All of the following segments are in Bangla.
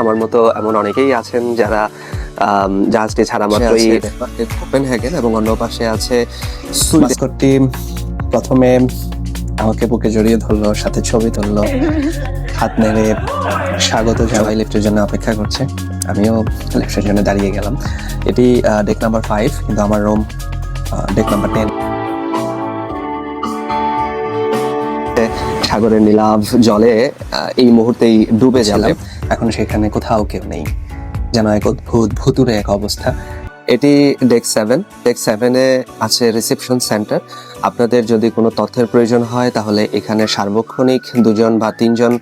আমার মতো এমন অনেকেই আছেন যারা জাহাজটি ছাড়া মাত্রই কোপেন হ্যাগেন এবং অন্য পাশে আছে প্রথমে আমাকে বুকে জড়িয়ে ধরলো সাথে ছবি তুললো হাত নেড়ে স্বাগত জানাই লিফটের জন্য অপেক্ষা করছে। আমিও লিফটের জন্য দাঁড়িয়ে গেলাম। এটি ডেক নাম্বার ফাইভ কিন্তু আমার রুম ডেক নাম্বার টেন সাগরের নীলাভ জলে এই মুহূর্তেই ডুবে যাবে এখন সেখানে কোথাও কেউ নেই। যেন এক অদ্ভুত ভুতুরে এক অবস্থা। এটি ডেক সেভেন ডেক সেভেনে আছে রিসেপশন সেন্টার আপনাদের যদি কোনো তথ্যের প্রয়োজন হয় তাহলে এখানে সার্বক্ষণিক দুজন বা তিনজন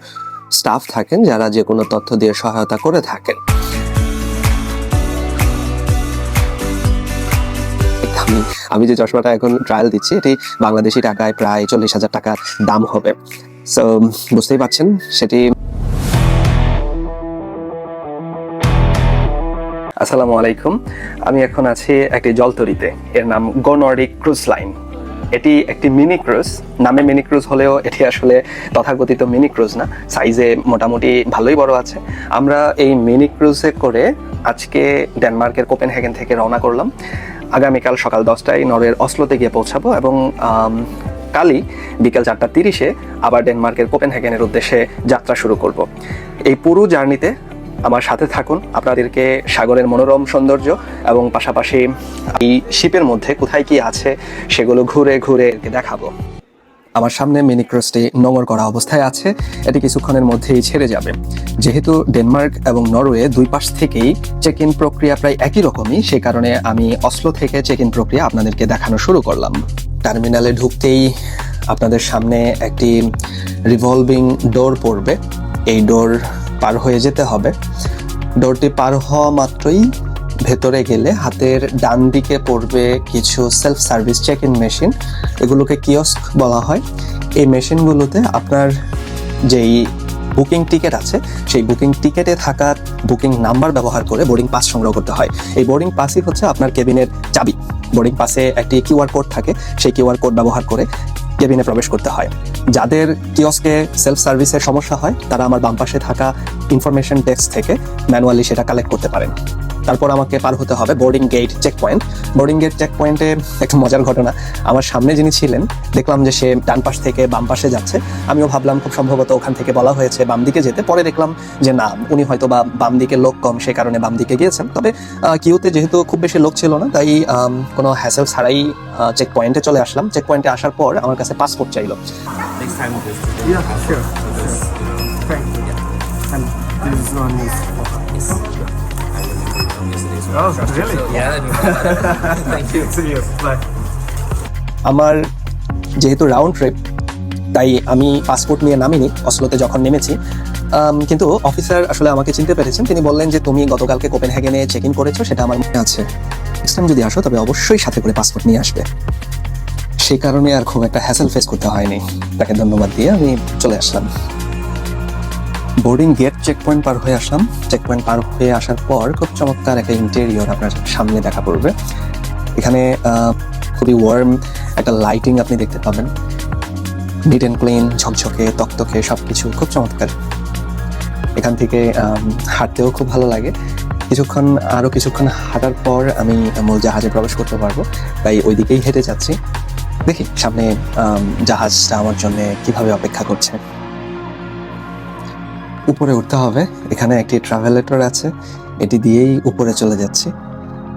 স্টাফ থাকেন যারা যে কোনো তথ্য দিয়ে সহায়তা করে থাকেন। আমি আমি যে চশমাটা এখন ট্রায়াল দিচ্ছি এটি বাংলাদেশি টাকায় প্রায় চল্লিশ হাজার টাকার দাম হবে। সো বুঝতেই পারছেন, সেটি আসসালামু আলাইকুম। আমি এখন আছি একটি জলতরিতে, এর নাম গো ক্রুজ লাইন। এটি একটি মিনি ক্রুজ, নামে মিনি ক্রুজ হলেও এটি আসলে তথাকথিত মিনি ক্রুজ না, সাইজে মোটামুটি ভালোই বড় আছে। আমরা এই মিনি ক্রুজে করে আজকে ডেনমার্কের কোপেনহেগেন থেকে রওনা করলাম। আগামীকাল সকাল দশটায় নরওয়ের অসলোতে গিয়ে পৌঁছাবো এবং কালই বিকেল চারটা তিরিশে আবার ডেনমার্কের কোপেনহেগেনের উদ্দেশ্যে যাত্রা শুরু করব। এই পুরো জার্নিতে আমার সাথে থাকুন। আপনাদেরকে সাগরের মনোরম সৌন্দর্য এবং পাশাপাশি এই শিপের মধ্যে কোথায় কি আছে সেগুলো ঘুরে ঘুরে দেখাবো। আমার সামনে মিনি ক্রসটি নোংর করা অবস্থায় আছে। এটি কিছুক্ষণের মধ্যেই ছেড়ে যাবে। যেহেতু ডেনমার্ক এবং নরওয়ে দুই পাশ থেকেই চেক ইন প্রক্রিয়া প্রায় একই রকমই, সে কারণে আমি অসলো থেকে চেক ইন প্রক্রিয়া আপনাদেরকে দেখানো শুরু করলাম। টার্মিনালে ঢুকতেই আপনাদের সামনে একটি রিভলভিং ডোর পড়বে। এই ডোর পার হয়ে যেতে হবে। ডোরটি পার হওয়া মাত্রই ভেতরে গেলে হাতের ডান দিকে পড়বে কিছু self service check in machine এগুলোকে কিয়স্ক বলা হয়। এই মেশিনগুলোতে আপনার যেই বুকিং টিকিট আছে, সেই বুকিং টিকিটে থাকা বুকিং নাম্বার ব্যবহার করে বোর্ডিং পাস সংগ্রহ করতে হয়। এই বোর্ডিং পাসই হচ্ছে আপনার কেবিনের চাবি। বোর্ডিং পাসে একটি কিউআর কোড থাকে, সেই কিউআর কোড ব্যবহার করে কেবিনে প্রবেশ করতে হয়। যাদের কিয়স্কে সেলফ সার্ভিসের সমস্যা হয়, তারা আমার বাম পাশে থাকা ইনফরমেশন ডেস্ক থেকে ম্যানুয়ালি সেটা কালেক্ট করতে পারেন। তারপর আমাকে পার হতে হবে boarding gate check point boarding gate check পয়েন্টে একটা মজার ঘটনা। আমার সামনে যিনি ছিলেন দেখলাম যে সে ডান পাশ থেকে বাম পাশে যাচ্ছে। আমিও ভাবলাম খুব সম্ভবত ওখান থেকে বলা হয়েছে বাম দিকে যেতে। পরে দেখলাম যে না উনি হয়তো বা বাম দিকে লোক কম সে কারণে বাম দিকে গিয়েছেন। তবে কিউতে যেহেতু খুব বেশি লোক ছিল না তাই কোনো হ্যাসেল ছাড়াই চেক পয়েন্টে চলে আসলাম। চেক পয়েন্টে আসার পর আমার কাছে পাসপোর্ট চাইলো. Thank you. And this one is আমার যেহেতু রাউন্ড ট্রিপ তাই আমি পাসপোর্ট নিয়ে নামিনি, অসলোতে যখন নেমেছি। কিন্তু অফিসার আসলে আমাকে চিনতে পেরেছেন। তিনি বললেন যে, তুমি গতকালকে কোপেনহেগেনে চেক ইন করেছ, সেটা আমার মনে আছে। নেক্সট টাইম যদি আসো, তবে অবশ্যই সাথে করে পাসপোর্ট নিয়ে আসবে। সেই কারণে আর খুব একটা হ্যাসেল ফেস করতে হয়নি। তাকে ধন্যবাদ দিয়ে আমি চলে আসলাম। বোর্ডিং গেট চেক পয়েন্ট পার হয়ে আসলাম। চেক পয়েন্ট পার হয়ে আসার পর খুব চমৎকার একটা ইন্টেরিয়র আপনার সামনে দেখা পড়বে। এখানে খুবই ওয়ার্ম একটা লাইটিং আপনি দেখতে পাবেন। নিট অ্যান্ড ক্লিন ঝকঝকে, তকতকে সব কিছু খুব চমৎকার। এখান থেকে হাঁটতেও খুব ভালো লাগে। কিছুক্ষণ আরও কিছুক্ষণ হাঁটার পর আমি মূল জাহাজে প্রবেশ করতে পারব। তাই ওই দিকেই হেঁটে যাচ্ছি। দেখি সামনে জাহাজটা আমার জন্য কীভাবে অপেক্ষা করছে। উপরে উঠতে হবে। এখানে একটি ট্রাভেলেটর আছে। এটি দিয়েই উপরে চলে যাচ্ছি।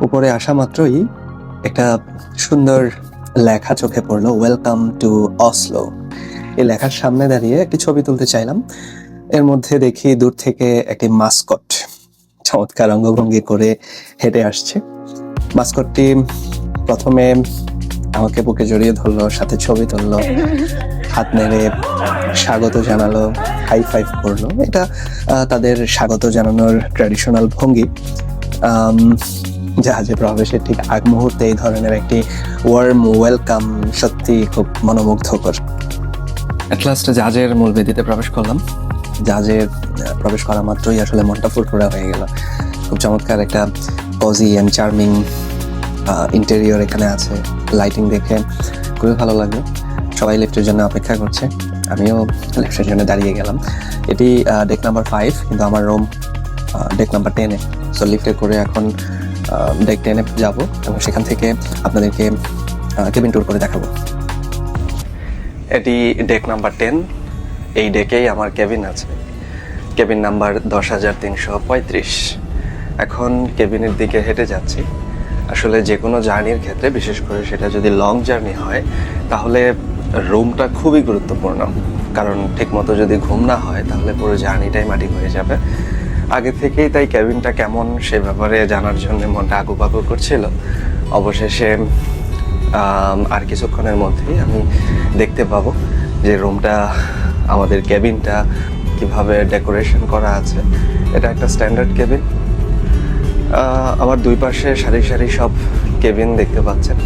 উপরে আসা মাত্রই একটা সুন্দর লেখা চোখে পড়ল ওয়েলকাম টু অসলো এই লেখার সামনে দাঁড়িয়ে একটি ছবি তুলতে চাইলাম। এর মধ্যে দেখি দূর থেকে একটি মাস্কট। চমৎকার অঙ্গভঙ্গি করে হেঁটে আসছে। মাস্কটটি প্রথমে আমাকে বুকে জড়িয়ে ধরলো সাথে ছবি তুললো হাত নেড়ে স্বাগত জানালো হাই ফাইভ করল। এটা তাদের স্বাগত জানানোর ট্র্যাডিশনাল ভঙ্গি। জাহাজে প্রবেশের ঠিক আগ মুহূর্তে এই ধরনের একটি ওয়ার্ম ওয়েলকাম সত্যি খুব মনোমুগ্ধকর। অ্যাট লাস্ট জাহাজের মূল বেদিতে প্রবেশ করলাম। জাহাজে প্রবেশ করা মাত্রই আসলে মনটা ফুরফুরা হয়ে গেল। খুব চমৎকার একটা কজি অ্যান্ড চার্মিং ইন্টেরিয়র এখানে আছে লাইটিং দেখে খুবই ভালো লাগল সবাই লিফটের জন্য অপেক্ষা করছে। আমিও লিফটের জন্য দাঁড়িয়ে গেলাম। এটি ডেক নাম্বার ফাইভ কিন্তু আমার রুম ডেক নাম্বার টেনে সো লিফটে করে এখন ডেক টেনে যাব এবং সেখান থেকে আপনাদেরকে কেবিন ট্যুর করে দেখাবো। এটি ডেক নাম্বার টেন এই ডেকেই আমার কেবিন আছে। কেবিন নাম্বার দশ হাজার তিনশো পঁয়ত্রিশ। এখন কেবিনের দিকে হেঁটে যাচ্ছি। আসলে যে কোনো জার্নির ক্ষেত্রে, বিশেষ করে সেটা যদি লং জার্নি হয়, তাহলে রুমটা খুবই গুরুত্বপূর্ণ। কারণ ঠিকমতো যদি ঘুম না হয়, তাহলে পুরো জার্নিটাই মাটি হয়ে যাবে। আগে থেকেই তাই কেবিনটা কেমন, সে ব্যাপারে জানার জন্য মনটা আগুপাগু করছিল। অবশেষে আর কিছুক্ষণের মধ্যেই আমি দেখতে পাবো যে রুমটা আমাদের কেবিনটা কীভাবে ডেকোরেশন করা আছে। এটা একটা স্ট্যান্ডার্ড কেবিন। আমার দুই পাশে সারি সারি সব কেবিন দেখতে পাচ্ছেন।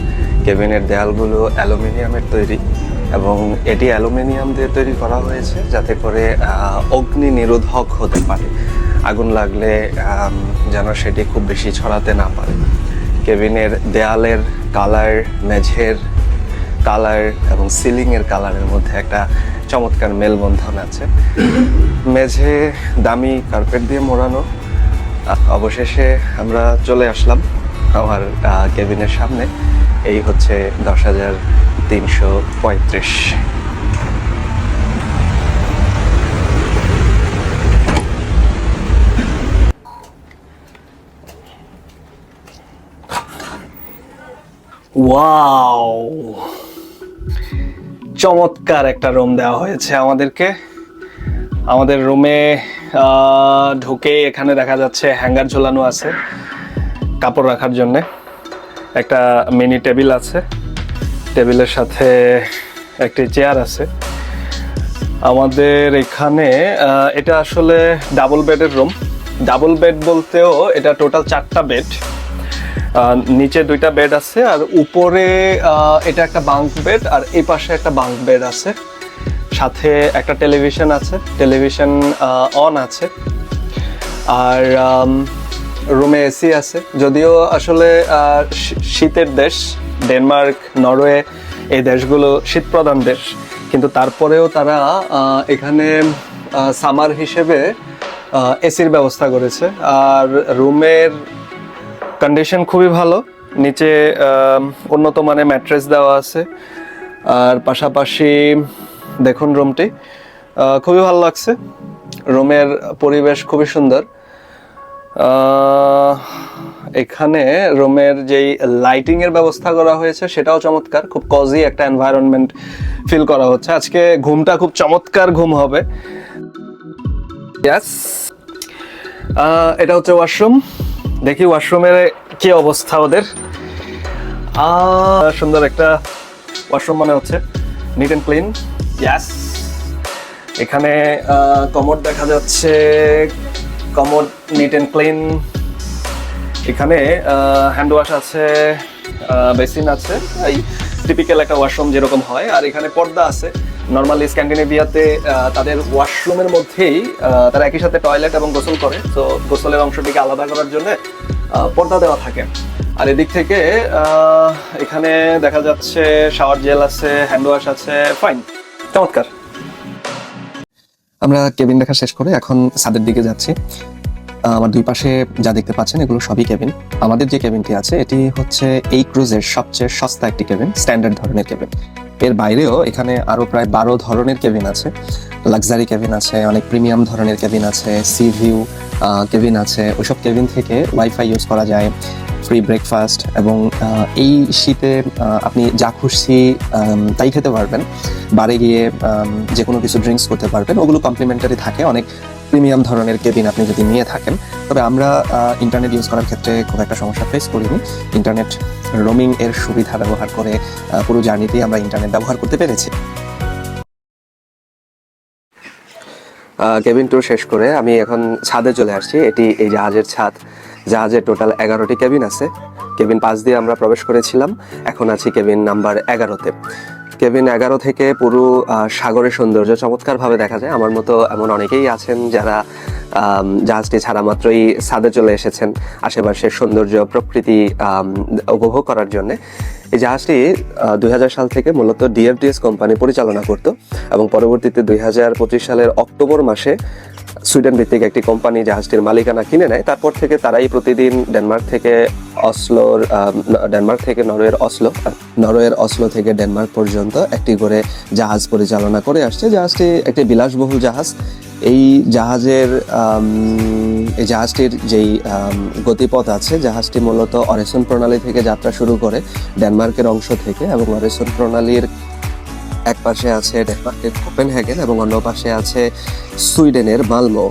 কেবিনের দেয়ালগুলো অ্যালুমিনিয়ামের তৈরি এবং এটি অ্যালুমিনিয়াম দিয়ে তৈরি করা হয়েছে যাতে করে অগ্নি নিরোধক হতে পারে। আগুন লাগলে যেন সেটি খুব বেশি ছড়াতে না পারে। কেবিনের দেয়ালের কালার, মেঝের কালার এবং সিলিংয়ের কালারের মধ্যে একটা চমৎকার মেলবন্ধন আছে। মেঝে দামি কার্পেট দিয়ে মোড়ানো অবশেষে আমরা চলে আসলাম আমার কেবিনের সামনে। এই হচ্ছে দশ হাজার তিনশো পঁয়ত্রিশ। চমৎকার একটা রুম দেওয়া হয়েছে আমাদেরকে। আমাদের রুমে ঢুকে এখানে দেখা যাচ্ছে হ্যাঙ্গার ঝোলানো আছে কাপড় রাখার জন্যে। একটা মিনি টেবিল আছে। টেবিলের সাথে একটি চেয়ার আছে। আমাদের এখানে এটা আসলে ডাবল বেডের রুম। ডাবল বেড বলতেও এটা টোটাল চারটা বেড। নিচে দুইটা বেড আছে আর উপরে এটা একটা বাঙ্ক বেড আর এই পাশে একটা বাঙ্ক বেড আছে। সাথে একটা টেলিভিশন আছে, টেলিভিশন অন আছে। আর রুমে এসি আছে। যদিও আসলে শীতের দেশ, ডেনমার্ক, নরওয়ে, এই দেশগুলো শীতপ্রধান দেশ। কিন্তু তারপরেও তারা এখানে সামার হিসেবে এসির ব্যবস্থা করেছে। আর রুমের কন্ডিশন খুবই ভালো। নিচে উন্নত মানের ম্যাট্রেস দেওয়া আছে। আর পাশাপাশি দেখুন রুমটি। খুবই ভালো লাগছে। রুমের পরিবেশ খুবই সুন্দর। এখানে রুমের যেই লাইটিং এর ব্যবস্থা করা হয়েছে, সেটাও চমৎকার। খুব কজি একটা এনভায়রনমেন্ট ফিল করা হচ্ছে। আজকে ঘুমটা খুব চমৎকার ঘুম হবে। ইয়াস এটা হচ্ছে ওয়াশরুম দেখি ওয়াশরুমের কি অবস্থা ওদের। সুন্দর একটা ওয়াশরুম মনে হচ্ছে। নিট অ্যান্ড ক্লিন ইয়াস এখানে কমোড দেখা যাচ্ছে। কমোড নিট অ্যান্ড ক্লিন এখানে হ্যান্ড ওয়াশ আছে বেসিন আছে। এই টিপিক্যাল একটা ওয়াশরুম যেরকম হয়। আর এখানে পর্দা আছে। নর্মালি স্ক্যান্ডিনেভিয়াতে তাদের ওয়াশরুমের মধ্যেই তারা একই সাথে টয়লেট এবং গোসল করে। তো গোসলের অংশটিকে আলাদা করার জন্য পর্দা দেওয়া থাকে। আর এদিক থেকে এখানে দেখা যাচ্ছে শাওয়ার জেল আছে হ্যান্ড ওয়াশ আছে ফাইন চমৎকার। আমরা কেবিন দেখা শেষ করে এখন ছাদের দিকে যাচ্ছি। আমার দুই পাশে যা দেখতে পাচ্ছেন, এগুলো সবই কেবিন। আমাদের যে কেবিনটি আছে, এটি হচ্ছে এই ক্রুজের সবচেয়ে সস্তা একটি কেবিন, স্ট্যান্ডার্ড ধরনের কেবিন। এর বাইরেও এখানে আরও প্রায় বারো ধরনের কেবিন আছে। লাক্সারি কেবিন আছে, অনেক প্রিমিয়াম ধরনের কেবিন আছে, সি ভিউ কেবিন আছে। ওইসব কেবিন থেকে ওয়াইফাই ইউজ করা যায়। ফ্রি ব্রেকফাস্ট এবং এই শীতে আপনি যা খুশি তাই খেতে পারবেন। বারে গিয়ে যে কোনো কিছু ড্রিঙ্কস করতে পারবেন। ওগুলো কমপ্লিমেন্টারি থাকে। অনেক প্রিমিয়াম ধরনের কেবিন আপনি যদি নিয়ে থাকেন। তবে আমরা ইন্টারনেট ইউজ করার ক্ষেত্রে খুব একটা সমস্যা ফেস করিনি। ইন্টারনেট রোমিং এর সুবিধা ব্যবহার করে পুরো জার্নিতেই আমরা ইন্টারনেট ব্যবহার করতে পেরেছি। কেবিন ট্যুর শেষ করে আমি এখন ছাদে চলে আসছি। এটি এই জাহাজের ছাদ। জাহাজের টোটাল এগারোটি কেবিন আছে। কেবিন পাঁচ দিয়ে আমরা প্রবেশ করেছিলাম। এখন আছি কেবিন নাম্বার এগারোতে। কেবিন এগারো থেকে পুরো সাগরের সৌন্দর্য চমৎকারভাবে দেখা যায়। আমার মতো এমন অনেকেই আছেন যারা জাহাজটি ছাড়া মাত্রই ছাদে চলে এসেছেন আশেপাশের সৌন্দর্য, প্রকৃতি উপভোগ করার জন্যে। এই জাহাজটি দুই হাজার সাল থেকে মূলত ডিএফডিএস কোম্পানি পরিচালনা করত এবং পরবর্তীতে দুই হাজার পঁচিশ সালের অক্টোবর মাসে সুইডেন ভিত্তিক একটি কোম্পানি জাহাজটির মালিকানা কিনে নেয়। তারপর থেকে তারাই প্রতিদিন ডেনমার্ক থেকে অসলোর ডেনমার্ক থেকে নরওয়ের অসলো নরওয়ের অসলো থেকে ডেনমার্ক পর্যন্ত একটি করে জাহাজ পরিচালনা করে আসছে। জাহাজটি একটি বিলাসবহুল জাহাজ। এই জাহাজের এই জাহাজটির যেই গতিপথ আছে, জাহাজটি মূলত অরেসন প্রণালী থেকে যাত্রা শুরু করে ডেনমার্কের অংশ থেকে এবং অরেসন প্রণালীর এক পাশে আছে ডেনমার্কের কোপেনহেগেন এবং অন্য পাশে আছে সুইডেনের মালমো।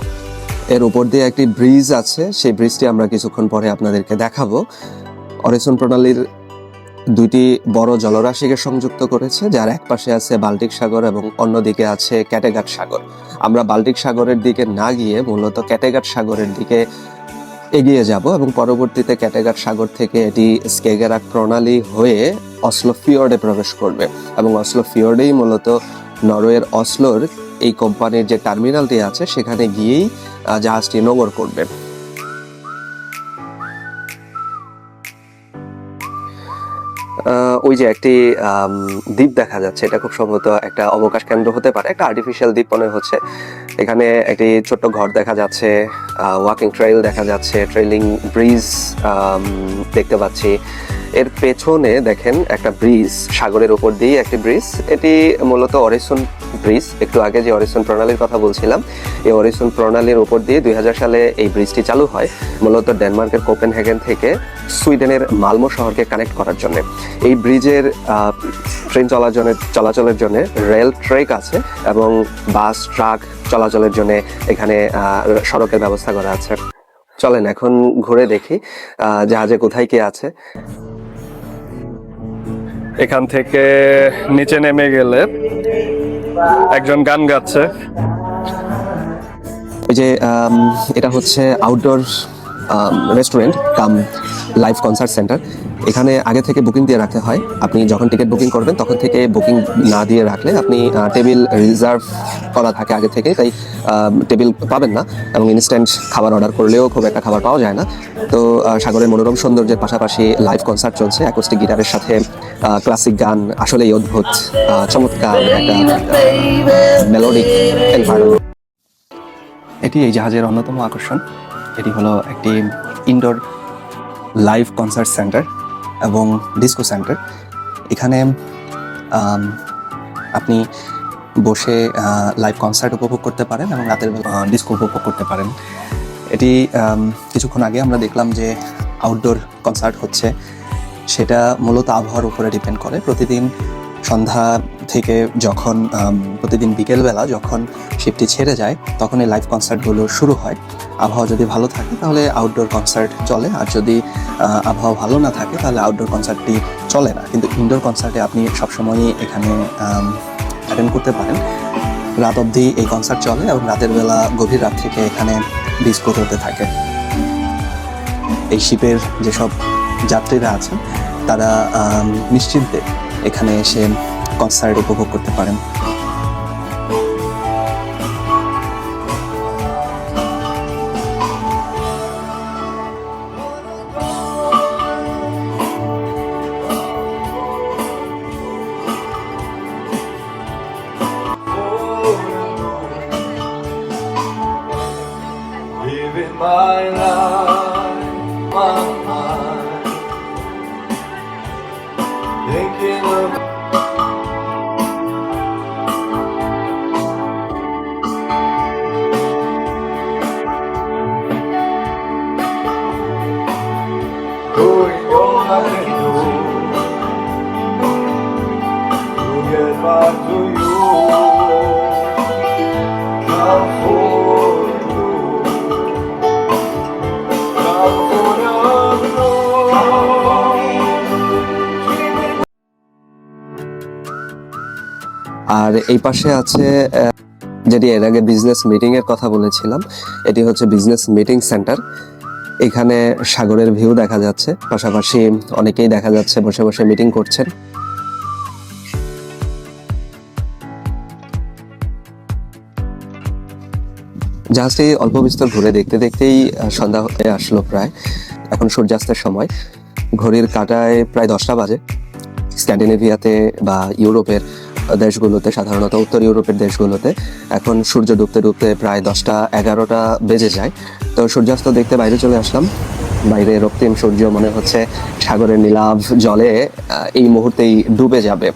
এর উপর দিয়ে একটি ব্রিজ আছে, সেই ব্রিজটি আমরা কিছুক্ষণ পরে আপনাদেরকে দেখাবো। অরেসন প্রণালীর দুইটি বড় জলরাশিকে সংযুক্ত করেছে, যার এক পাশে আছে বাল্টিক সাগর এবং অন্যদিকে আছে ক্যাটেগাট সাগর। আমরা বাল্টিক সাগরের দিকে না গিয়ে মূলত ক্যাটেগাট সাগরের দিকে এগিয়ে যাব এবং পরবর্তীতে ক্যাটেগাট সাগর থেকে এটি স্কেগেরাক প্রণালী হয়ে অসলো ফিওর্ডে প্রবেশ করবে এবং অসলো ফিওর্ডেই মূলত নরওয়ের অসলোর এই কোম্পানির যে টার্মিনালটি আছে, সেখানে গিয়েই জাহাজটি নগর করবে। ওই যে একটি দ্বীপ দেখা যাচ্ছে। এটা খুব সম্ভবত একটা অবকাশ কেন্দ্র হতে পারে। একটা আর্টিফিশিয়াল দ্বীপ মনে হচ্ছে। এখানে একটি ছোট্ট ঘর দেখা যাচ্ছে ওয়াকিং ট্রেল দেখা যাচ্ছে ট্রেলিং ব্রিজ দেখতে পাচ্ছি। এর পেছনে দেখেন একটা ব্রিজ, সাগরের উপর দিয়ে একটি ব্রিজ। এটি মূলত অরিসন ব্রিজ। একটু আগে যে অরিসন প্রণালীর কথা বলছিলাম, এই অরিসন প্রণালীর উপর দিয়ে দু হাজার সালে এই ব্রিজটি চালু হয়, মূলত ডেনমার্কের কোপেনহেগেন থেকে সুইডেনের মালমো শহরকে কানেক্ট করার জন্য। এই ব্রিজের ট্রেন চলাচলের চলাচলের জন্য রেল ট্রেক আছে এবং বাস, ট্রাক চলাচলের জন্য এখানে সড়কের ব্যবস্থা করা আছে। চলেন এখন ঘুরে দেখি জাহাজে কোথায় কে আছে। এখান থেকে নিচে নেমে গেলে একজন গান গাচ্ছে। ওই যে এটা হচ্ছে outdoor restaurant cum. Live concert centre এখানে আগে থেকে বুকিং দিয়ে রাখতে হয়। আপনি যখন টিকিট বুকিং করবেন, তখন থেকে বুকিং না দিয়ে রাখলে আপনি টেবিল রিজার্ভ করা থাকে আগে থেকে তাই টেবিল পাবেন না এবং ইনস্ট্যান্ট খাবার অর্ডার করলেও খুব একটা খাবার পাওয়া যায় না। তো সাগরের মনোরম সৌন্দর্যের পাশাপাশি লাইভ কনসার্ট চলছে। অ্যাকোস্টিক গিটারের সাথে ক্লাসিক গান, আসলেই অদ্ভুত চমৎকার একটা মেলোডিক এটি এই জাহাজের অন্যতম আকর্ষণ। এটি হলো একটি ইনডোর লাইভ কনসার্ট সেন্টার এবং ডিস্কো সেন্টার এখানে আপনি বসে লাইভ কনসার্ট উপভোগ করতে পারেন এবং রাতের বেলা ডিস্কো উপভোগ করতে পারেন। এটি কিছুক্ষণ আগে আমরা দেখলাম যে আউটডোর কনসার্ট হচ্ছে। সেটা মূলত আবহাওয়ার উপরে ডিপেন্ড করে। প্রতিদিন সন্ধ্যা থেকে যখন প্রতিদিন বিকেলবেলা যখন শিপটি ছেড়ে যায় তখন এই লাইভ কনসার্টগুলো শুরু হয়। আবহাওয়া যদি ভালো থাকে, তাহলে আউটডোর কনসার্ট চলে। আর যদি আবহাওয়া ভালো না থাকে, তাহলে আউটডোর কনসার্টটি চলে না। কিন্তু ইনডোর কনসার্টে আপনি সবসময়ই এখানে অ্যাটেন্ড করতে পারেন। রাত অবধি এই কনসার্ট চলে এবং রাতের বেলা গভীর রাত থেকে এখানে ডিস্কো হতে থাকে। এই শিপের যেসব যাত্রীরা আছেন, তারা নিশ্চিন্তে এখানে এসে কনসার্ট উপভোগ করতে পারেন। Thank you. এই পাশে আছে যেটি এর আগে বিজনেস মিটিং এর কথা বলেছিলাম, এটি হচ্ছে বিজনেস মিটিং সেন্টার এখানে সাগরের ভিউ দেখা যাচ্ছে, পাশাপাশি অনেকেই দেখা যাচ্ছে বসে বসে মিটিং করছেন। জাহাজটি অল্প বিস্তর ঘুরে দেখতে দেখতেই সন্ধ্যা হয়ে আসলো প্রায়। এখন সূর্যাস্তের সময়। ঘড়ির কাঁটায় প্রায় দশটা বাজে। স্ক্যান্ডিনেভিয়াতে বা ইউরোপের দেশগুলোতে, সাধারণত উত্তর ইউরোপের দেশগুলোতে। এখন সূর্য ডুবতে ডুবতে প্রায় দশটা এগারোটা বেজে যায়। তো সূর্যাস্ত দেখতে বাইরে চলে আসলাম। বাইরে রক্তিম সূর্য মনে হচ্ছে সাগরের নীলাভ জলে এই মুহূর্তেই ডুবে যাবে।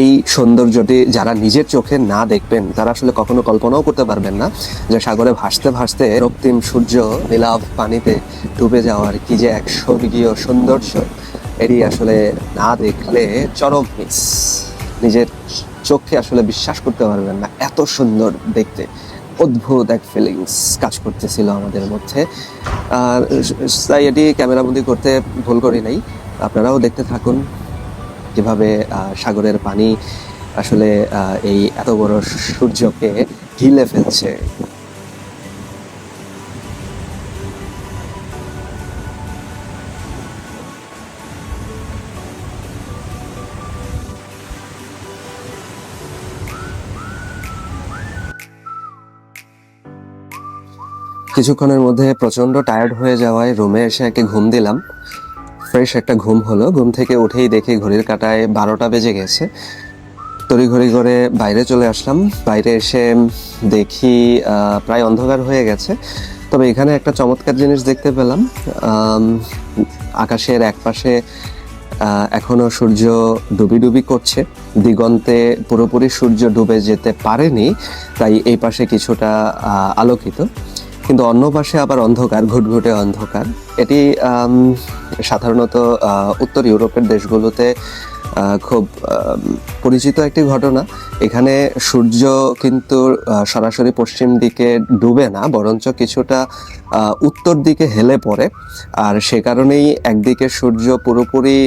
এই সৌন্দর্যটি যারা নিজের চোখে না দেখবেন, তারা আসলে কখনো কল্পনাও করতে পারবেন না যে সাগরে ভাসতে ভাসতে রক্তিম সূর্য নীলাভ পানিতে ডুবে যাওয়ার কি যে এক স্বর্গীয় সৌন্দর্য। এটি আসলে না দেখলে চরম মিস। নিজের চোখে আসলে বিশ্বাস করতে পারবেন না। এত সুন্দর দেখতে। অদ্ভুত এক ফিলিংস কাজ করতেছিল আমাদের মধ্যে। আর তাই এটি ক্যামেরাবন্দি করতে ভুল করি নাই। আপনারাও দেখতে থাকুন যেভাবে সাগরের পানি আসলে এই এত বড় সূর্যকে ঢিলে ফেলছে। কিছুক্ষণের মধ্যে প্রচণ্ড টায়ার্ড হয়ে যাওয়ায় রুমে এসে একে ঘুম দিলাম। ফ্রেশ একটা ঘুম হলো। ঘুম থেকে উঠেই দেখি ঘড়ির কাঁটায় বারোটা বেজে গেছে। তড়িঘড়ি করে বাইরে চলে আসলাম। বাইরে এসে দেখি প্রায় অন্ধকার হয়ে গেছে। তবে এখানে একটা চমৎকার জিনিস দেখতে পেলাম। আকাশের একপাশে আহ, এখনও সূর্য ডুবি ডুবি করছে। দিগন্তে পুরোপুরি সূর্য ডুবে যেতে পারেনি। তাই এই পাশে কিছুটা আলোকিত। কিন্তু অন্য পাশে আবার অন্ধকার, ঘুটঘুটে অন্ধকার। এটি সাধারণত উত্তর ইউরোপের দেশগুলোতে খুব পরিচিত একটি ঘটনা। এখানে সূর্য কিন্তু সরাসরি পশ্চিম দিকে ডুবে না, বরঞ্চ কিছুটা উত্তর দিকে হেলে পড়ে। আর সে কারণেই একদিকে সূর্য পুরোপুরি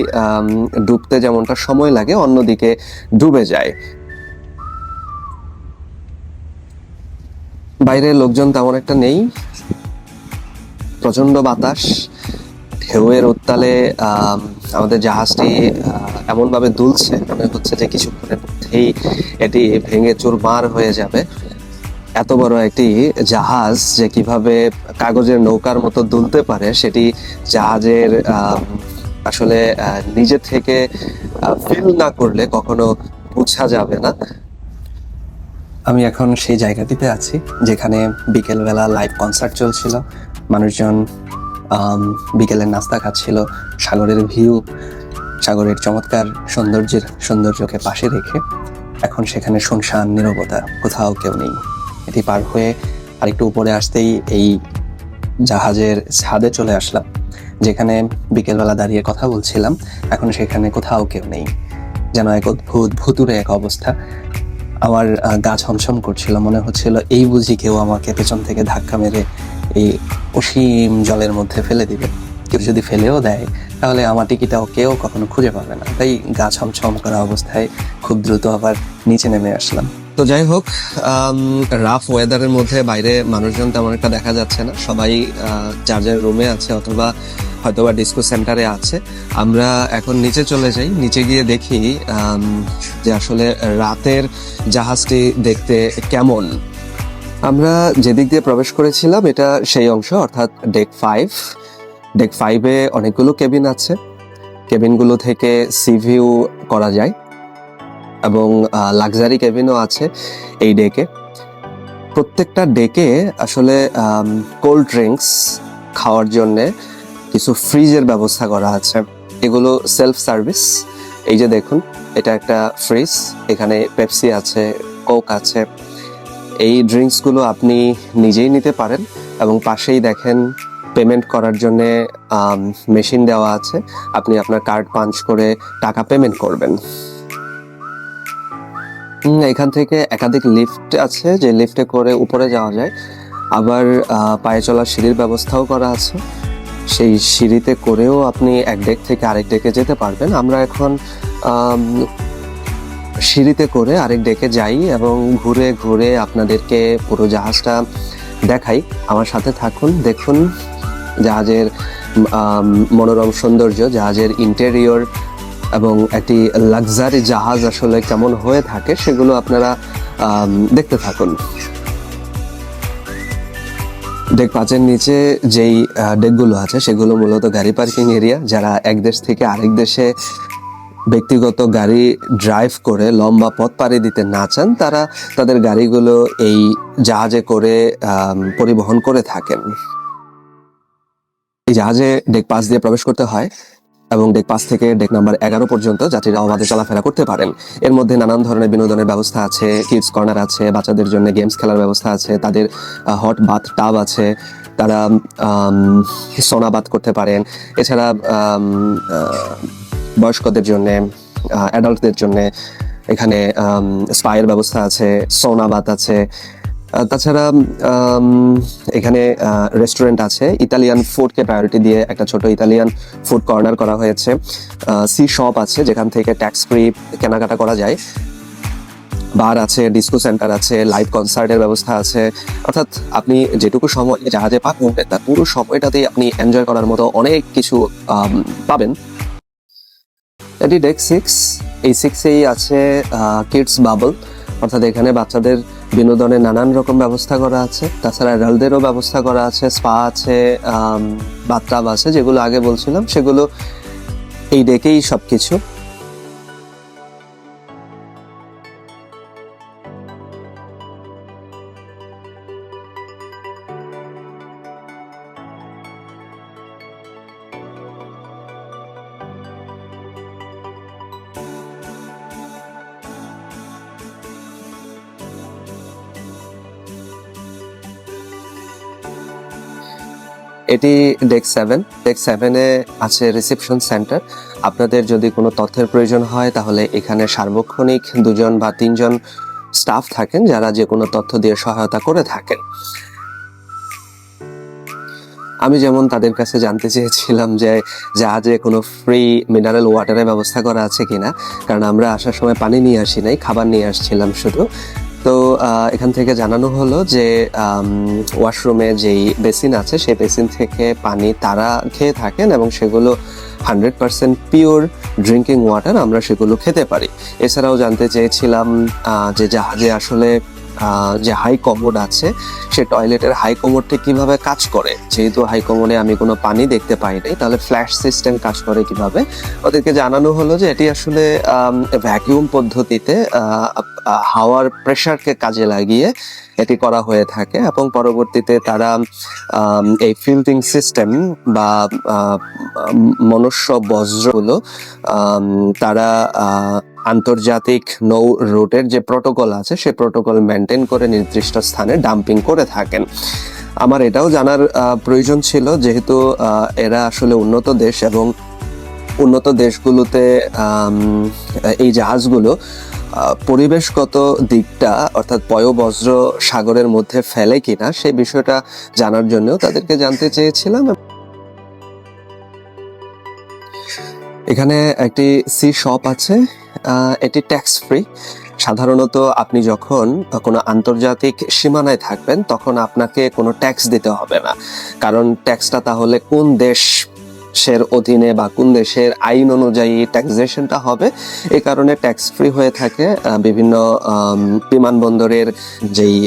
ডুবতে যেমনটা সময় লাগে, অন্যদিকে ডুবে যায়। বাইরে লোকজন তেমন একটা নেই। প্রচণ্ড বাতাস, ঢেউয়ের উত্তালে আমাদের জাহাজটি এমনভাবে দুলছে, মনে হচ্ছে যে কিছুক্ষণের মধ্যেই এটি ভেঙে চুরমার হয়ে যাবে। এত বড় একটি জাহাজ যে কীভাবে কাগজের নৌকার মতো দুলতে পারে, সেটি জাহাজের আসলে নিজে থেকে ফিল না করলে কখনো বোঝা যাবে না। আমি এখন সেই জায়গাটিতে আছি, যেখানে বিকেলবেলা লাইভ কনসার্ট চলছিল। মানুষজন বিকেলের নাস্তা খাচ্ছিল, সাগরের ভিউ সাগরের চমৎকার সৌন্দর্যের সৌন্দর্যকে পাশে রেখে এখন সেখানে শুনশান, নীরবতা, কোথাও কেউ নেই। এটি পার হয়ে আরেকটু উপরে আসতেই এই জাহাজের ছাদে চলে আসলাম, যেখানে বিকেলবেলা দাঁড়িয়ে কথা বলছিলাম, এখন সেখানে কোথাও কেউ নেই। যেন এক অদ্ভুত ভুতুরে এক অবস্থা। আমার গা ছমছম করছিল। মনে হচ্ছিল এই বুঝি কেউ আমাকে পেছন থেকে ধাক্কা মেরে এই অসীম জলের মধ্যে ফেলে দিবে। কেউ যদি ফেলেও দেয়, তাহলে আমার টিকিটাও কেউ কখনো খুঁজে পাবে না। তাই গা ছমছম করা অবস্থায় খুব দ্রুত আবার নিচে নেমে আসলাম। তো যাই হোক রাফ ওয়েদারের মধ্যে বাইরে মানুষজন তেমন একটা দেখা যাচ্ছে না। সবাই যার যার রুমে আছে অথবা হয়তোবা ডিসকো সেন্টারে আছে। আমরা এখন নিচে চলে যাই। নিচে গিয়ে দেখি যে আসলে রাতের জাহাজটি দেখতে কেমন। আমরা যেদিক দিয়ে প্রবেশ করেছিলাম, এটা সেই অংশ, অর্থাৎ ডেক ফাইভ ডেক ফাইভে অনেকগুলো কেবিন আছে। কেবিনগুলো থেকে সি ভিউ করা যায়। এবং লাক্সারি কেবিনও আছে এই ডেকে প্রত্যেকটা ডেকে আসলে কোল্ড ড্রিঙ্কস খাওয়ার জন্যে কিছু ফ্রিজের ব্যবস্থা করা আছে। এগুলো সেলফ সার্ভিস এই যে দেখুন, এটা একটা ফ্রিজ এখানে পেপসি আছে কোক আছে। এই ড্রিঙ্কসগুলো আপনি নিজেই নিতে পারেন এবং পাশেই দেখেন পেমেন্ট করার জন্য মেশিন দেওয়া আছে। আপনি আপনার কার্ড পাঞ্চ করে টাকা পেমেন্ট করবেন। এখান থেকে একাধিক লিফট আছে, যে লিফটে করে উপরে যাওয়া যায়। আবার পায়ে চলার সিঁড়ির ব্যবস্থাও করা আছে। সেই সিঁড়িতে করেও আপনি এক ডেক থেকে আরেক ডেকে যেতে পারবেন। আমরা এখন সিঁড়িতে করে আরেক ডেকে যাই এবং ঘুরে ঘুরে আপনাদেরকে পুরো জাহাজটা দেখাই। আমার সাথে থাকুন, দেখুন জাহাজের মনোরম সৌন্দর্য, জাহাজের ইন্টেরিয়র এবং একটি লাক্সারি জাহাজ আসলে কেমন হয়ে থাকে সেগুলো আপনারা দেখতে থাকুন। ডেক পাঁচের নিচে যেই ডেকগুলো আছে, সেগুলো মূলত গাড়ি পার্কিং এরিয়া, যারা এক দেশ থেকে আরেক দেশে ব্যক্তিগত গাড়ি ড্রাইভ করে লম্বা পথ পাড়ি দিতে না চান, তারা তাদের গাড়িগুলো এই জাহাজে করে পরিবহন করে থাকেন। এই জাহাজে ডেক পাস দিয়ে প্রবেশ করতে হয়। এবং ডেক পাঁচ থেকে ডেক নাম্বার এগারো পর্যন্ত যাত্রীরা অবাধে চলাফেরা করতে পারেন। এর মধ্যে নানান ধরনের বিনোদনের ব্যবস্থা আছে কিডস কর্নার আছে, বাচ্চাদের জন্য গেমস খেলার ব্যবস্থা আছে, তাদের হট বাথ টাব আছে, তারা সোনা বাত করতে পারেন। এছাড়া বয়স্কদের জন্যে অ্যাডাল্টদের জন্যে এখানে স্পায়ের ব্যবস্থা আছে, সোনা বাত আছে। তাছাড়া এখানে রেস্টুরেন্ট আছে। ইতালিয়ান ফুডকে প্রায়োরিটি দিয়ে একটা ছোট ইতালিয়ান ফুড কর্নার করা হয়েছে। সি শপ আছে, যেখান থেকে ট্যাক্স ফ্রি কেনাকাটা করা যায়। বার আছে ডিস্কো সেন্টার আছে লাইভ কনসার্টের ব্যবস্থা আছে। অর্থাৎ আপনি যেটুকু সময় জাহাজে পাবেন তার পুরো সময়টাতেই আপনি এনজয় করার মতো অনেক কিছু পাবেন। এটি ডেক সিক্স এই সিক্সেই আছে কিডস বাবল অর্থাৎ এখানে বাচ্চাদের বিনোদনের নানান রকম ব্যবস্থা করা আছে। তাছাড়া অ্যাডাল্টদেরও ব্যবস্থা করা আছে। স্পা আছে বাথটাব আছে, যেগুলো আগে বলছিলাম, সেগুলো এই ডেকেই সবকিছু। এটি ডেক সেভেন ডেক সেভেনে আছে রিসেপশন সেন্টার আপনাদের যদি কোনো তথ্যের প্রয়োজন হয়, তাহলে এখানে সার্বক্ষণিক দুজন বা তিনজন স্টাফ থাকেন, যারা যে কোনো তথ্য দিয়ে সহায়তা করে থাকেন। আমি যেমন তাদের কাছে জানতে চেয়েছিলাম যে জাহাজে কোনো ফ্রি মিনারেল ওয়াটারের ব্যবস্থা করা আছে কিনা, কারণ আমরা আসার সময় পানি নিয়ে আসি নাই, খাবার নিয়ে আসছিলাম শুধু। তো এখান থেকে জানানো হলো যে ওয়াশরুমে যেই বেসিন আছে, সেই বেসিন থেকে পানি তারা খেয়ে থাকেন এবং সেগুলো hundred percent pure drinking water আমরা সেগুলো খেতে পারি। এছাড়াও জানতে চেয়েছিলাম যে জাহাজে আসলে যে হাই কমোড আছে, সে টয়লেটের হাই কমোডটি কীভাবে কাজ করে? যেহেতু হাই কমোডে আমি কোনো পানি দেখতে পাই নাই, তাহলে ফ্ল্যাশ সিস্টেম কাজ করে কীভাবে? ওদেরকে জানানো হলো যে এটি আসলে ভ্যাকিউম পদ্ধতিতে হাওয়ার প্রেশারকে কাজে লাগিয়ে এটি করা হয়ে থাকে এবং পরবর্তীতে তারা এই ফিল্টিং সিস্টেম বা মনুষ্য বজ্রগুলো তারা আন্তর্জাতিক নৌ রুটের যে প্রোটোকল আছে, সে প্রোটোকল মেনটেন করে নির্দিষ্ট স্থানে ডাম্পিং করে থাকেন। আমার এটাও জানার প্রয়োজন ছিল যেহেতু এরা আসলে উন্নত দেশ এবং উন্নত দেশগুলোতে এই জাহাজগুলো পরিবেশগত দিকটা অর্থাৎ পয়বজ্র সাগরের মধ্যে ফেলে কিনা সেই বিষয়টা জানার জন্য তাদেরকে জানতে চেয়েছিলাম। এখানে একটি সি শপ আছে এটি ট্যাক্স ফ্রি সাধারণত আপনি যখন কোনো আন্তর্জাতিক সীমানায় থাকবেন, তখন আপনাকে কোনো ট্যাক্স দিতে হবে না। কারণ ট্যাক্সটা তাহলে কোন দেশ দেশের অধীনে বা কোন দেশের আইন অনুযায়ী ট্যাক্সেশনটা হবে এই কারণে ট্যাক্স ফ্রি হয়ে থাকে বিভিন্ন বিমানবন্দরের যেই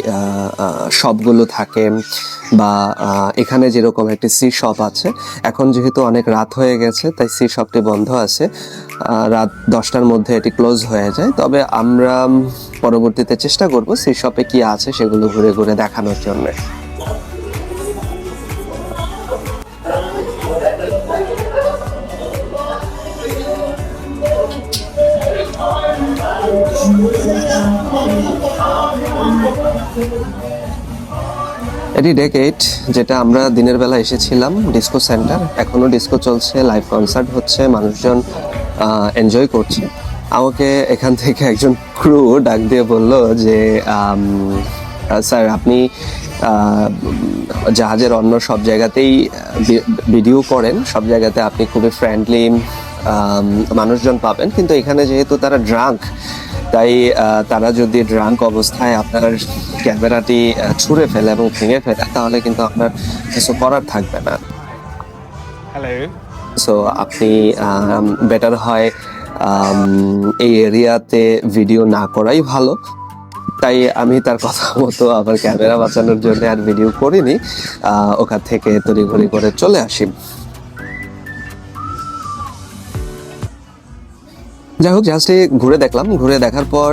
শপগুলো থাকে বা এখানে যেরকম একটি সি শপ আছে। এখন যেহেতু অনেক রাত হয়ে গেছে, তাই সি শপটি বন্ধ আছে। রাত দশটার মধ্যে এটি ক্লোজ হয়ে যায়। তবে আমরা পরবর্তীতে চেষ্টা করব সি শপে কি আছে সেগুলো ঘুরে ঘুরে দেখানোর জন্য। এটি ডেক এইট যেটা আমরা দিনের বেলা এসেছিলাম ডিস্কো সেন্টার এখনও ডিস্কো চলছে লাইভ কনসার্ট হচ্ছে, মানুষজন এনজয় করছে। আমাকে এখান থেকে একজন ক্রু ডাক দিয়ে বলল যে স্যার আপনি জাহাজের অন্য সব জায়গাতেই ভিডিও করেন। সব জায়গাতে আপনি খুবই ফ্রেন্ডলি মানুষজন পাবেন। কিন্তু এখানে যেহেতু তারা ড্রাঙ্ক তাই তারা যদি ড্রাঙ্ক অবস্থায় আপনার ক্যামেরাটি ছুঁড়ে ফেলে এবং ভেঙে ফেলে তাহলে কিন্তু আপনার কিছু করার থাকবে না। হ্যালো সো আপনি বেটার হয় এই এরিয়াতে ভিডিও না করাই ভালো। তাই আমি তার কথা মতো আবার ক্যামেরা বাঁচানোর জন্য আর ভিডিও করিনি। ওখান থেকে তড়িঘড়ি করে চলে আসি। যাই হোক জাহাজটি ঘুরে দেখলাম। ঘুরে দেখার পর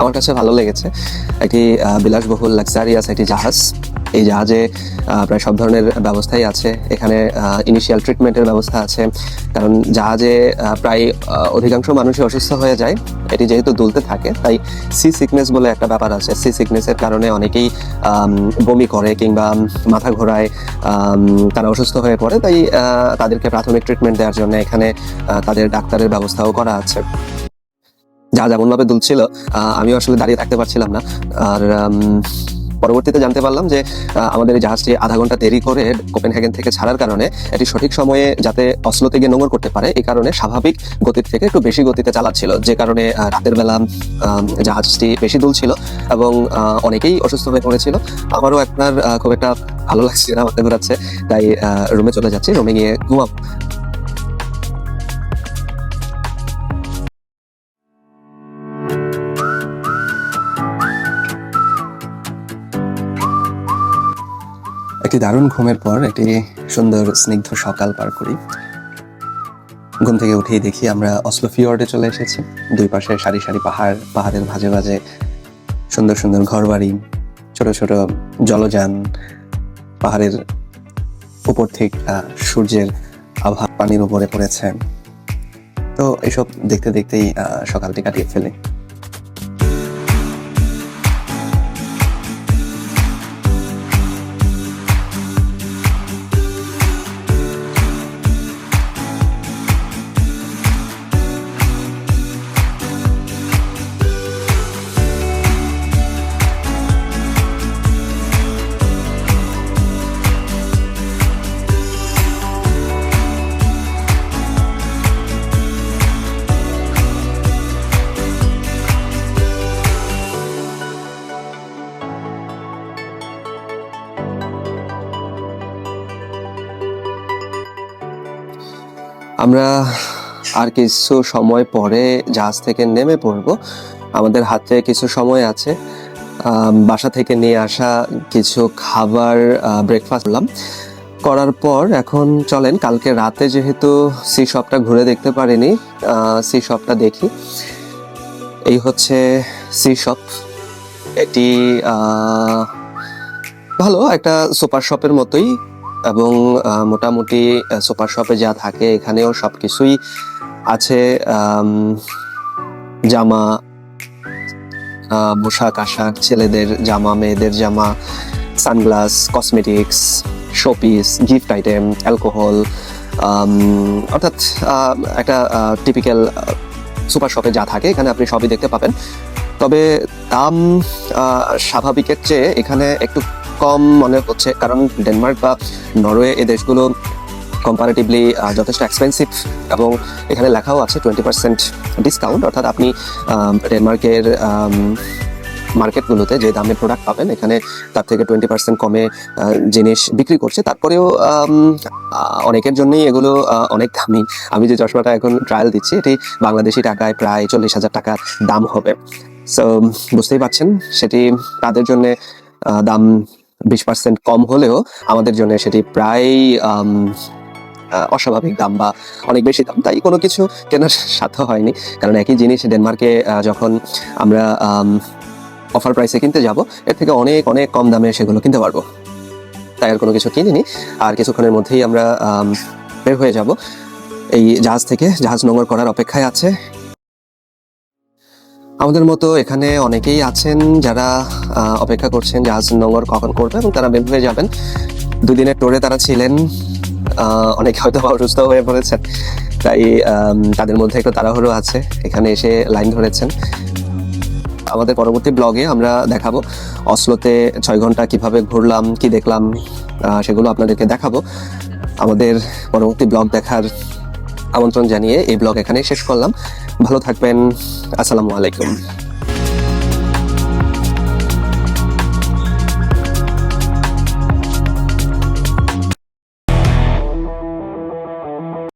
আমার কাছে ভালো লেগেছে। একটি বিলাসবহুল লাক্সারিয়াস একটি জাহাজ। এই জাহাজে প্রায় সব ধরনের ব্যবস্থাই আছে। এখানে ইনিশিয়াল ট্রিটমেন্টের ব্যবস্থা আছে। কারণ জাহাজে প্রায় অধিকাংশ মানুষই অসুস্থ হয়ে যায়। এটি যেহেতু দুলতে থাকে, তাই সি সিকনেস বলে একটা ব্যাপার আছে। সি সিকনেসের কারণে অনেকেই বমি করে কিংবা মাথা ঘোরায় তারা অসুস্থ হয়ে পড়ে। তাই তাদেরকে প্রাথমিক ট্রিটমেন্ট দেওয়ার জন্য এখানে তাদের ডাক্তারের ব্যবস্থাও করা আছে। যা যেমনভাবে দুলছিল আমিও আসলে দাঁড়িয়ে থাকতে পারছিলাম না। আর পরবর্তীতে জানতে পারলাম যে আমাদের এই জাহাজটি আধা ঘণ্টা দেরি করে কোপেনহেগেন থেকে ছাড়ার কারণে এটি সঠিক সময়ে যাতে অসলোতে গিয়ে নোঙর করতে পারে, এই কারণে স্বাভাবিক গতির থেকে একটু বেশি গতিতে চালাচ্ছিল, যে কারণে রাতের বেলা জাহাজটি বেশি দুলছিল এবং অনেকেই অসুস্থ হয়ে পড়েছিল। আমারও আপনার খুব একটা ভালো লাগছে না, মাথা ঘোরাচ্ছে, তাই রুমে চলে যাচ্ছি, রুমে গিয়ে ঘুমাবো। একটি দারুণ ঘুমের পর একটি সুন্দর স্নিগ্ধ সকাল পার করি। ঘুম থেকে উঠেই দেখি আমরা অসলো ফিওর্ডে চলে এসেছি। দুই পাশে সারি সারি পাহাড়, পাহাড়ের ভাজে ভাজে সুন্দর সুন্দর ঘরবাড়ি, ছোট ছোট জলযান, পাহাড়ের উপর থেকে সূর্যের আভা পানির উপরে পড়েছে। তো এসব দেখতে দেখতেই সকালটি কাটিয়ে ফেলে। আমরা আর কিছু সময় পরে জাহাজ থেকে নেমে পড়ব। আমাদের হাতে কিছু সময় আছে। বাসা থেকে নিয়ে আসা কিছু খাবার ব্রেকফাস্ট করলাম। করার পর এখন চলেন, কালকে রাতে যেহেতু সি শপটা ঘুরে দেখতে পারিনি সি শপটা দেখি। এই হচ্ছে সি শপ এটি ভালো, একটা সুপার শপের মতোই। এবং মোটামুটি সুপার শপে যা থাকে এখানেও সব কিছুই আছে জামা পোশাক আশাক, ছেলেদের জামা, মেয়েদের জামা, sunglass, cosmetics, showpiece, gift item, alcohol অর্থাৎ একটা টিপিক্যাল সুপার শপে যা থাকে এখানে আপনি সবই দেখতে পাবেন। তবে দাম স্বাভাবিকের চেয়ে এখানে একটু কম মনে হচ্ছে, কারণ ডেনমার্ক বা নরওয়ে এই দেশগুলো কম্পারেটিভলি যথেষ্ট এক্সপেন্সিভ এবং এখানে লেখাও আছে টোয়েন্টি পার্সেন্ট ডিসকাউন্ট অর্থাৎ আপনি ডেনমার্কের মার্কেটগুলোতে যে দামে প্রোডাক্ট পাবেন, এখানে তার থেকে টোয়েন্টি পার্সেন্ট কমে জিনিস বিক্রি করছে। তারপরেও অনেকের জন্যই এগুলো অনেক দামি। আমি যে চশমাটা এখন ট্রায়াল দিচ্ছি, এটি বাংলাদেশি টাকায় প্রায় চল্লিশ হাজার টাকার দাম হবে। সো বুঝতেই পারছেন, সেটি তাদের জন্য দাম বিশ পার্সেন্ট কম হলেও আমাদের জন্য সেটি প্রায় অস্বাভাবিক দাম বা অনেক বেশি দাম। তাই কোনো কিছু কেনার সাধ্য হয়নি। কারণ একই জিনিস ডেনমার্কে যখন আমরা অফার প্রাইসে কিনতে যাব, এর থেকে অনেক অনেক কম দামে সেগুলো কিনতে পারব। তাই আর কোনো কিছু কিনিনি। আর কিছুক্ষণের মধ্যেই আমরা বের হয়ে যাব। এই জাহাজ থেকে, জাহাজ নোঙর করার অপেক্ষায় আছে। আমাদের মতো এখানে অনেকেই আছেন যারা অপেক্ষা করছেন জাহাজ নোঙর কখন করবে এবং তারা হয়ে যাবেন। দুদিনের টোরে তারা ছিলেন অনেকে হয়তো অসুস্থ হয়ে পড়েছেন। তাই তাদের মধ্যে একটু তাড়াহুড়ো আছে, এখানে এসে লাইন ধরেছেন। আমাদের পরবর্তী ব্লগে আমরা দেখাবো অসলোতে ছয় ঘণ্টা কীভাবে ঘুরলাম, কি দেখলাম সেগুলো আপনাদেরকে দেখাবো। আমাদের পরবর্তী ব্লগ দেখার আমন্ত্রণ জানিয়ে এই ব্লগ এখানে শেষ করলাম। ভালো থাকবেন। আসসালামু আলাইকুম।